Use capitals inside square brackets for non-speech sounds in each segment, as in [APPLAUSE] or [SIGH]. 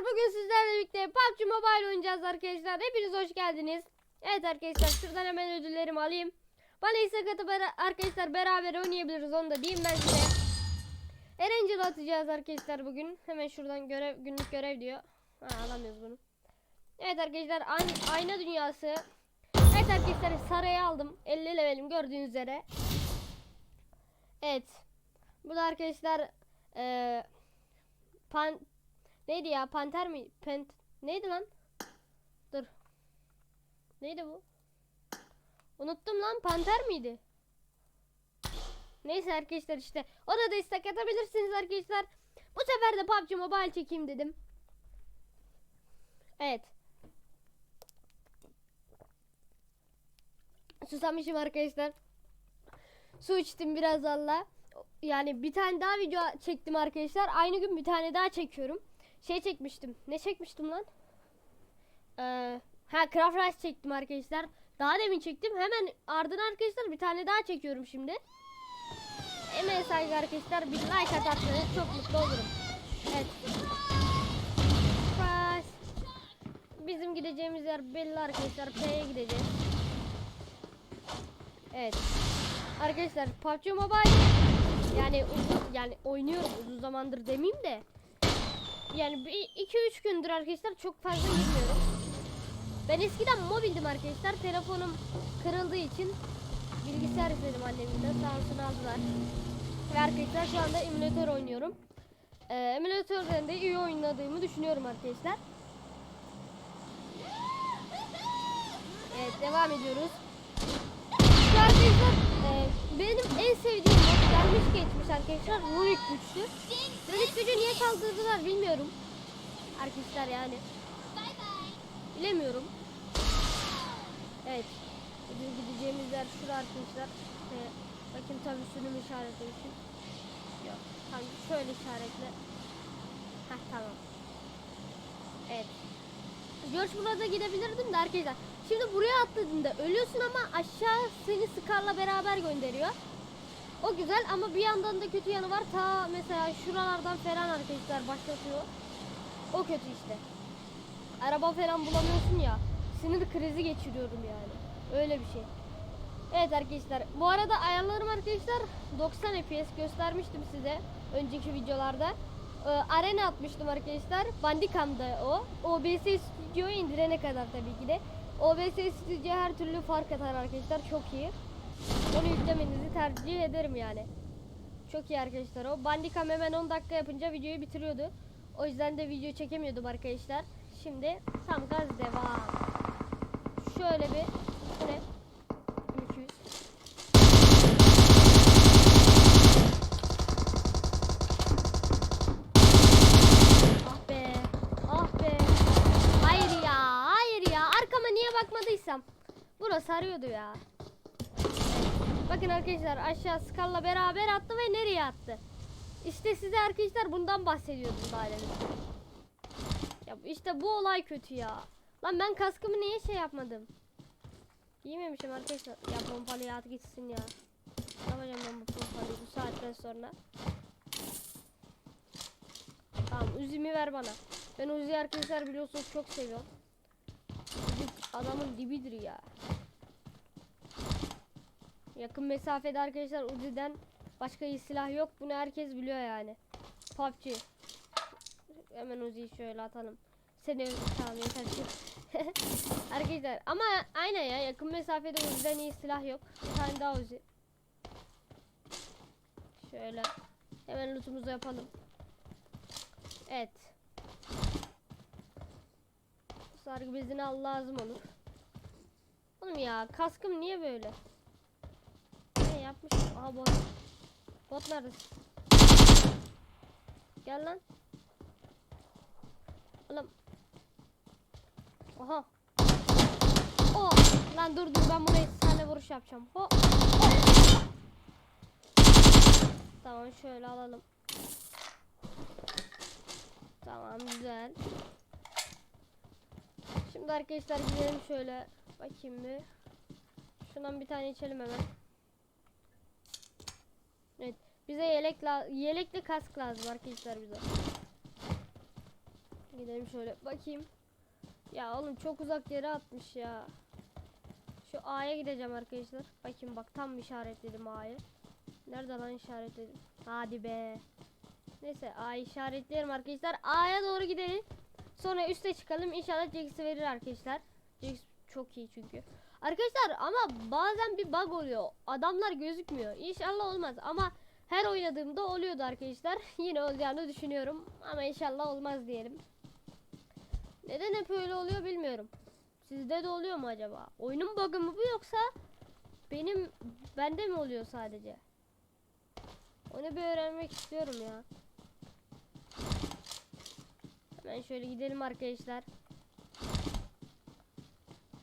bugün sizlerle birlikte PUBG Mobile oynayacağız arkadaşlar. Hepiniz hoş geldiniz. Evet arkadaşlar şuradan hemen ödüllerimi alayım. Bana ise katıp bera- arkadaşlar beraber oynayabiliriz onu da diyeyim ben size. Erencil atacağız arkadaşlar bugün. Hemen şuradan görev günlük görev diyor. Ha alamıyoruz bunu. Evet arkadaşlar ayna dünyası. Evet arkadaşlar sarayı aldım. 50 levelim gördüğünüz üzere. Evet. Bu da arkadaşlar eee pan neydi ya? Panter mi? Pent neydi lan? Dur. Neydi bu? Unuttum lan. Panter miydi? Neyse arkadaşlar işte. Ona da istek atabilirsiniz arkadaşlar. Bu sefer de PUBG Mobile çekeyim dedim. Evet. Susamışım arkadaşlar. Su içtim biraz Allah yani bir tane daha video çektim arkadaşlar. Aynı gün bir tane daha çekiyorum. Şey çekmiştim. Ne çekmiştim lan? Ee, ha Craft Rice çektim arkadaşlar. Daha demin çektim. Hemen ardına arkadaşlar bir tane daha çekiyorum şimdi. Hemen saygı arkadaşlar bir like atarsanız çok mutlu olurum. Evet. Rice. Bizim gideceğimiz yer belli arkadaşlar. P'ye gideceğiz. Evet. Arkadaşlar PUBG Mobile yani uzun yani oynuyorum uzun zamandır demeyeyim de yani 2-3 gündür arkadaşlar çok fazla girmiyorum. Ben eskiden mobildim arkadaşlar. Telefonum kırıldığı için bilgisayar istedim annemden. Sağ olsun aldılar. Ve arkadaşlar şu anda emülatör oynuyorum. Ee, emülatörden de iyi oynadığımı düşünüyorum arkadaşlar. Evet devam ediyoruz. Arkadaşlar e, benim en sevdiğim mod gelmiş geçmiş arkadaşlar Runik güçlü. Runik gücü niye kaldırdılar bilmiyorum. Arkadaşlar yani. Bilemiyorum. Evet. Bugün gideceğimiz yer şura arkadaşlar. E, bakın tabi sürüm işaretlemişim. Yok. Tamam şöyle işaretle. Heh tamam. Evet. George Bull'a gidebilirdim de arkadaşlar. Şimdi buraya atladığında ölüyorsun ama aşağı seni Scar'la beraber gönderiyor. O güzel ama bir yandan da kötü yanı var. Ta mesela şuralardan falan arkadaşlar başlatıyor. O kötü işte. Araba falan bulamıyorsun ya. Sinir krizi geçiriyorum yani. Öyle bir şey. Evet arkadaşlar. Bu arada ayarlarım arkadaşlar 90 FPS göstermiştim size önceki videolarda. Ee, arena atmıştım arkadaşlar. Bandicam'da o. OBS Studio'yu indirene kadar tabii ki de. OBS Studio her türlü fark atar arkadaşlar. Çok iyi. Onu yüklemenizi tercih ederim yani. Çok iyi arkadaşlar o. Bandicam hemen 10 dakika yapınca videoyu bitiriyordu. O yüzden de video çekemiyordum arkadaşlar. Şimdi tam gaz devam. Şöyle bir bu? 200. Ah be. Ah be. Hayır ya. Hayır ya. Arkama niye bakmadıysam. Arıyordu ya. Bakın arkadaşlar aşağı skalla beraber attı ve nereye attı? İşte size arkadaşlar bundan bahsediyordum daha demin. Ya işte bu olay kötü ya. Lan ben kaskımı niye şey yapmadım? Giymemişim arkadaşlar. Ya pompalı at gitsin ya. Ne yapacağım ben bu pompalıyı bu saatten sonra? Tamam Uzi'mi ver bana. Ben Uzi arkadaşlar biliyorsunuz çok seviyorum. Adamın dibidir ya. Yakın mesafede arkadaşlar Uzi'den başka iyi silah yok. Bunu herkes biliyor yani. PUBG. Hemen Uzi'yi şöyle atalım. Seni tamam yeter ki. [LAUGHS] arkadaşlar ama aynen ya yakın mesafede Uzi'den iyi silah yok. Bir tane daha Uzi. Şöyle. Hemen lootumuzu yapalım. Evet. Sargı bezini al lazım olur. Oğlum ya kaskım niye böyle? Yapmış? Aha bot. Bot neredesin? Gel lan. Oğlum. Aha. Oh. Lan dur dur ben buraya tane vuruş yapacağım. Ho. Oh. Tamam şöyle alalım. Tamam güzel. Şimdi arkadaşlar gidelim şöyle bakayım bir. Şundan bir tane içelim hemen. Evet. Bize yelek yelekli kask lazım arkadaşlar bize. Gidelim şöyle bakayım. Ya oğlum çok uzak yere atmış ya. Şu A'ya gideceğim arkadaşlar. Bakayım bak tam işaretledim A'yı. Nerede lan işaretledim? Hadi be. Neyse A'yı işaretleyelim arkadaşlar. A'ya doğru gidelim. Sonra üste çıkalım. İnşallah Jax'i verir arkadaşlar. Jax çok iyi çünkü. Arkadaşlar ama bazen bir bug oluyor. Adamlar gözükmüyor. İnşallah olmaz ama her oynadığımda oluyordu arkadaşlar. [LAUGHS] Yine olacağını düşünüyorum ama inşallah olmaz diyelim. Neden hep öyle oluyor bilmiyorum. Sizde de oluyor mu acaba? Oyunun bug'ı mı bu yoksa benim bende mi oluyor sadece? Onu bir öğrenmek istiyorum ya. Hemen şöyle gidelim arkadaşlar.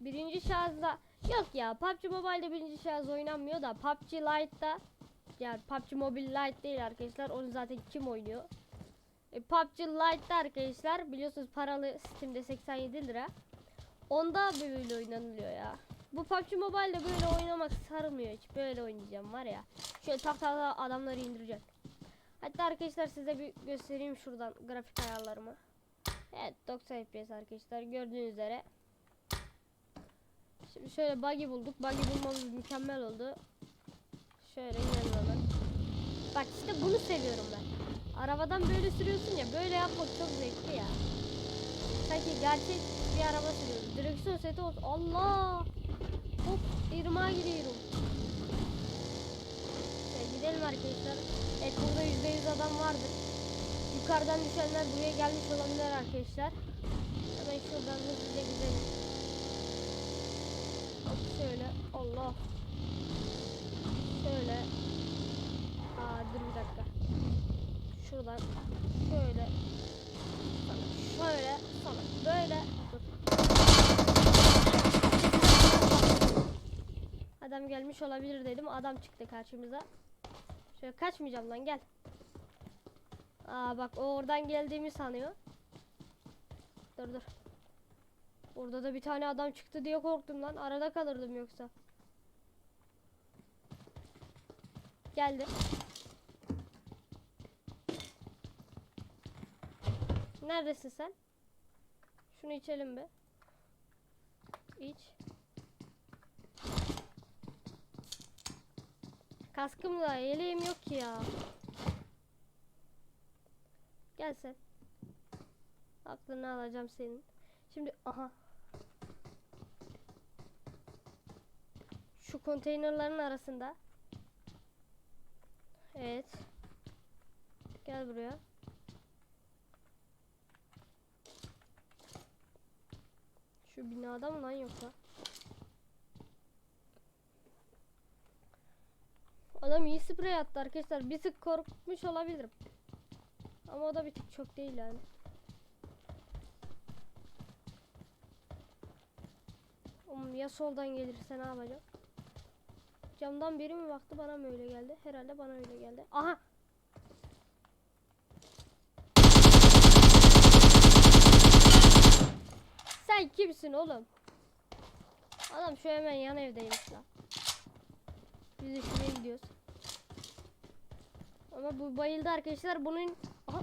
Birinci şahısda yok ya PUBG Mobile'de birinci şahıs oynanmıyor da PUBG Lite'da yani PUBG Mobile Lite değil arkadaşlar onu zaten kim oynuyor? E, PUBG Lite'da arkadaşlar biliyorsunuz paralı Steam'de 87 lira. Onda böyle oynanılıyor ya. Bu PUBG Mobile'de böyle oynamak sarmıyor hiç. Böyle oynayacağım var ya. Şöyle tak tak tak adamları indireceğim. Hatta arkadaşlar size bir göstereyim şuradan grafik ayarlarımı. Evet 90 FPS arkadaşlar gördüğünüz üzere. Şimdi şöyle buggy bulduk. Buggy bulmamız mükemmel oldu. Şöyle hemen. Bak işte bunu seviyorum ben. Arabadan böyle sürüyorsun ya böyle yapmak çok zevkli ya. Sanki gerçek bir araba sürüyoruz. Direksiyon seti olsun. Allah! Hop irmağa gidiyorum. Şöyle gidelim arkadaşlar. Evet burada %100 adam vardır. Yukarıdan düşenler buraya gelmiş olabilir arkadaşlar. Hemen şuradan hızlıca gidelim. Şöyle. Allah. Şöyle. Aa dur bir dakika. Şuradan şöyle. Şöyle. Sonra böyle. Dur. Adam gelmiş olabilir dedim. Adam çıktı karşımıza. Şöyle kaçmayacağım lan gel. Aa bak o oradan geldiğimi sanıyor. Dur dur. Burada da bir tane adam çıktı diye korktum lan. Arada kalırdım yoksa. Geldi. Neredesin sen? Şunu içelim be. İç. Kaskım da yeleğim yok ki ya. Gel sen. Aklını alacağım senin. Şimdi aha. Şu konteynerların arasında. Evet. Gel buraya. Şu binada mı lan yoksa? Adam iyi sprey attı arkadaşlar. Bir tık korkmuş olabilirim. Ama o da bir tık çok değil yani. Oğlum ya soldan gelirse ne yapacağım? Camdan biri mi baktı bana mı öyle geldi? Herhalde bana öyle geldi. Aha! Sen kimsin oğlum? Adam şu hemen yan evdeymiş lan. Biz de şuraya gidiyoruz. Ama bu bayıldı arkadaşlar. Bunun... Aha.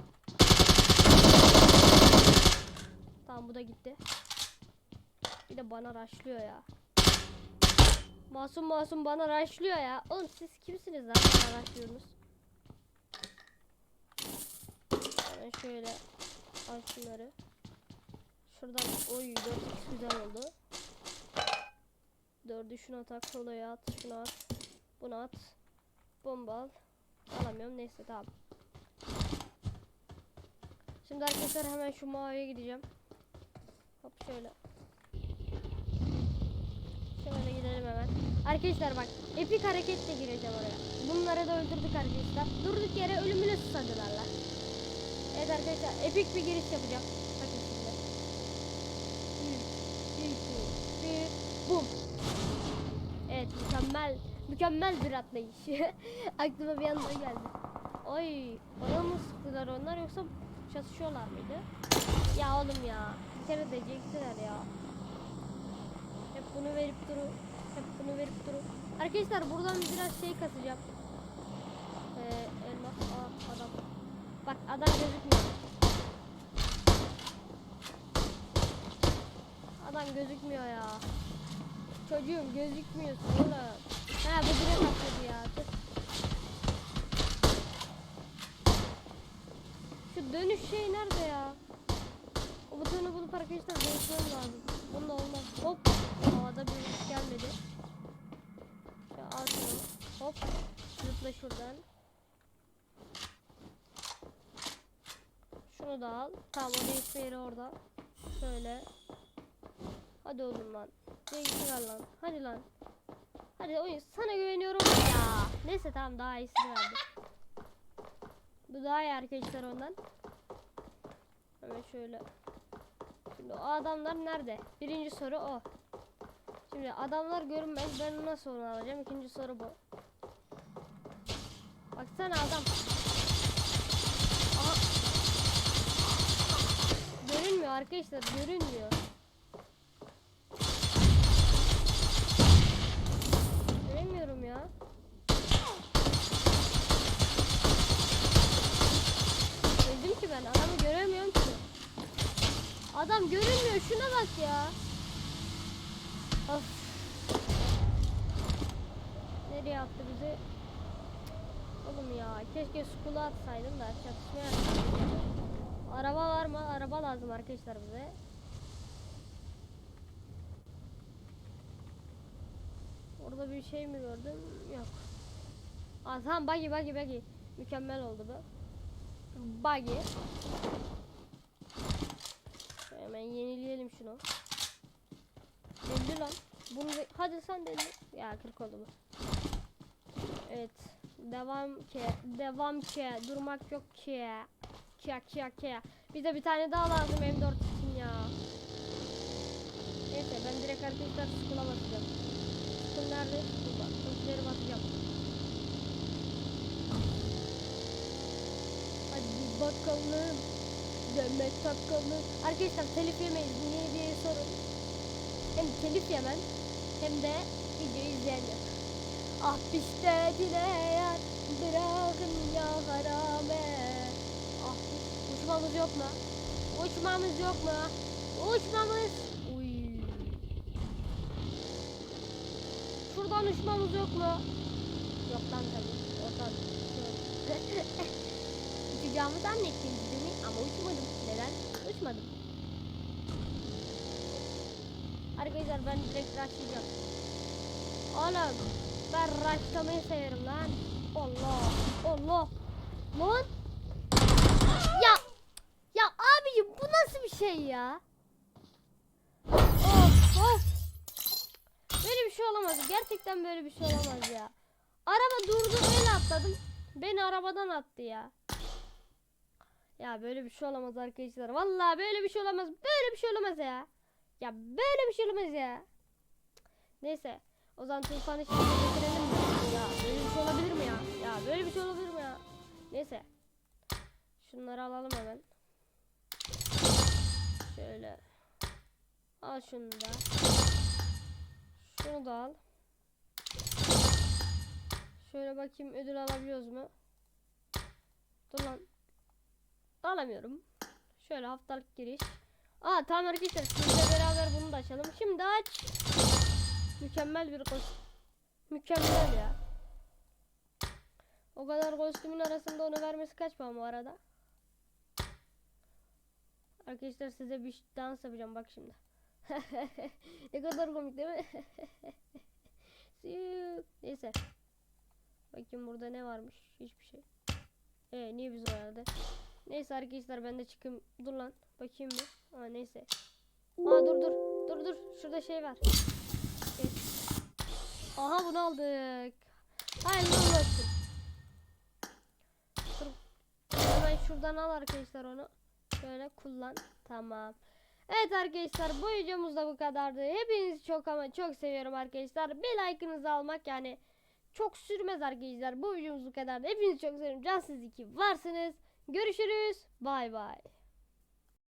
Tamam bu da gitti. Bir de bana raşlıyor ya. Masum masum bana raşlıyor ya. Oğlum siz kimsiniz lan bana raşlıyorsunuz? Hemen şöyle al şunları. Şuradan oy 4 güzel oldu. Dördü şuna at, kolaya at, şunu at, bunu at. Bomba al. Alamıyorum neyse tamam. Şimdi arkadaşlar hemen şu maviye gideceğim. Hop şöyle. Şöyle gidelim hemen. Arkadaşlar bak epik hareketle gireceğim oraya. Bunları da öldürdük arkadaşlar. Durduk yere ölümüne susadılar lan. Evet arkadaşlar epik bir giriş yapacağım. Bakın şimdi. 3, 2, 1, bum. Evet mükemmel mükemmel bir atlayış. [LAUGHS] Aklıma bir anda geldi. Oy bana mı sıktılar onlar yoksa çatışıyorlar mıydı? Ya oğlum ya bir kere diyecektiler ya. Hep bunu verip duru. Hep bunu verip duru. Arkadaşlar buradan biraz şey kasacağım. Ee, elmas Aa, adam. Bak adam gözükmüyor. adam gözükmüyor ya. Çocuğum gözükmüyorsun oğlum. Ha bu direkt atladı ya. Tüh. Şu dönüş şey nerede ya? O butonu bulup arkadaşlar dönüşmem lazım. Bunda olmaz. Hop. Ya al şunu. Hop. Zıpla şuradan. Şunu da al. Tamam o değişme yeri orada. Şöyle. Hadi oğlum lan. Değiştir lan. Hadi lan. Hadi oyun sana güveniyorum ya. Neyse tamam daha iyisini verdim. Bu daha iyi arkadaşlar ondan. Hemen şöyle. Şimdi o adamlar nerede? Birinci soru o. Şimdi adamlar görünmez. Ben nasıl onu alacağım? İkinci soru bu. Baksana adam. Aha. Görünmüyor arkadaşlar. Görünmüyor. Göremiyorum ya. Öldüm ki ben. Adamı göremiyorum ki. Adam görünmüyor. Şuna bak ya. Of. Nereye attı bizi? Oğlum ya keşke skula atsaydım da çatışmaya. Araba var mı? Araba lazım arkadaşlar bize. Orada bir şey mi gördüm? Yok. Aa tamam buggy buggy buggy. Mükemmel oldu bu. Buggy. Hemen yenileyelim şunu. Deli lan. Bunu hadi sen deli. Ya 40 oldu bu. Evet. Devam ki. Devam ki. Durmak yok ki. Kia kia kia. Bize bir tane daha lazım M4 için ya. Neyse ben direkt arkadaşlar skula basacağım. Skul nerede? Burada. Skulleri basacağım. Hadi bakalım. Demet bakalım. Arkadaşlar telif yemeyiz. Niye diye sorun. Hem telif yemem hem de video izleyenler. Ah pişte dileyen bırakın ya harame. Ah uçmamız yok mu? Uçmamız yok mu? Uçmamız. Uy. Şuradan uçmamız yok mu? Yok lan tabii. Oradan. [LAUGHS] Uçacağımı zannettim değil mi? Ama uçmadım. Neden? Uçmadım. Arkadaşlar ben direkt rushlayacağım. Oğlum ben rushlamayı severim lan. Allah Allah. Lan. Ya. Ya abicim bu nasıl bir şey ya? Of of. Böyle bir şey olamaz. Gerçekten böyle bir şey olamaz ya. Araba durdu öyle atladım. Beni arabadan attı ya. Ya böyle bir şey olamaz arkadaşlar. Vallahi böyle bir şey olamaz. Böyle bir şey olamaz ya. Ya böyle bir şey olamaz ya. Neyse. O zaman tufanı şimdi getirelim mi? Ya böyle bir şey olabilir mi ya? Ya böyle bir şey olabilir mi ya? Neyse. Şunları alalım hemen. Şöyle. Al şunu da. Şunu da al. Şöyle bakayım ödül alabiliyoruz mu? Dur lan. Alamıyorum. Şöyle haftalık giriş. Aa tamam arkadaşlar sizle beraber bunu da açalım. Şimdi aç. Mükemmel bir kostüm. Mükemmel ya. O kadar kostümün arasında onu vermesi kaç puan bu arada? Arkadaşlar size bir dans yapacağım bak şimdi. [LAUGHS] ne kadar komik değil mi? [LAUGHS] Neyse. Bakayım burada ne varmış? Hiçbir şey. Ee niye biz oynadı? Neyse arkadaşlar ben de çıkayım. Dur lan. Bakayım bir. Aa neyse. Aa dur dur. Dur dur. Şurada şey var. Aha bunu aldık. Hayırlı olsun. Hemen şuradan al arkadaşlar onu. Şöyle kullan. Tamam. Evet arkadaşlar bu videomuz da bu kadardı. Hepinizi çok ama çok seviyorum arkadaşlar. Bir like'ınızı almak yani çok sürmez arkadaşlar. Bu videomuz bu kadardı. Hepinizi çok seviyorum. Cansız iki varsınız. Görüşürüz. Bay bay.